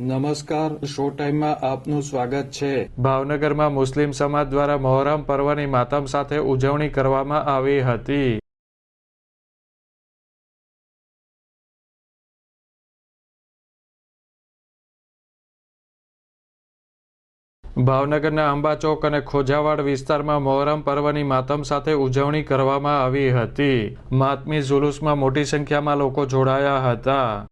નમસ્કાર, શો ટાઈમમાં આપનું સ્વાગત છે. ભાવનગરમાં મુસ્લિમ સમાજ દ્વારા મહોરમ પર્વની માતમ સાથે ઉજવણી કરવામાં આવી હતી. ભાવનગરના અંબાચોક અને ખોજાવાડ વિસ્તારમાં મોહરમ પર્વની માતમ સાથે ઉજવણી કરવામાં આવી હતી. માતમી જુલુસમાં મોટી સંખ્યામાં લોકો જોડાયા હતા.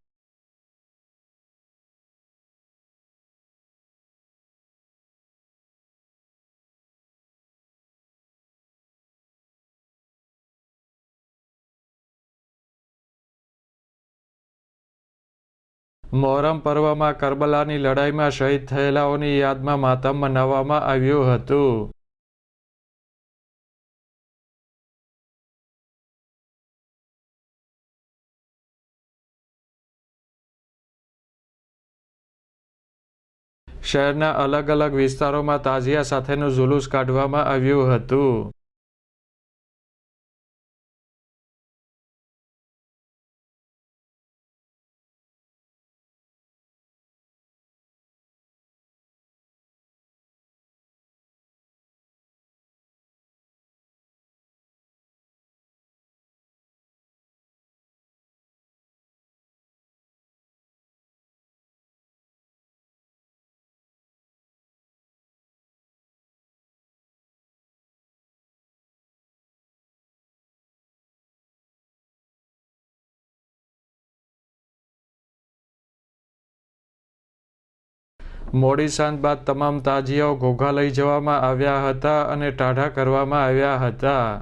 મોહરમ પર્વમાં કરબલાની લડાઈમાં શહીદ થયેલાઓની યાદમાં માતમ મનાવવામાં આવ્યું હતું. શહેરના અલગ અલગ વિસ્તારોમાં તાજિયા સાથેનું જુલુસ કાઢવામાં આવ્યું હતું. મોડી સાંજ બાદ તમામ તાજિયાઓ ઘોઘા લઈ જવામાં આવ્યા હતા અને ટાઢા કરવામાં આવ્યા હતા.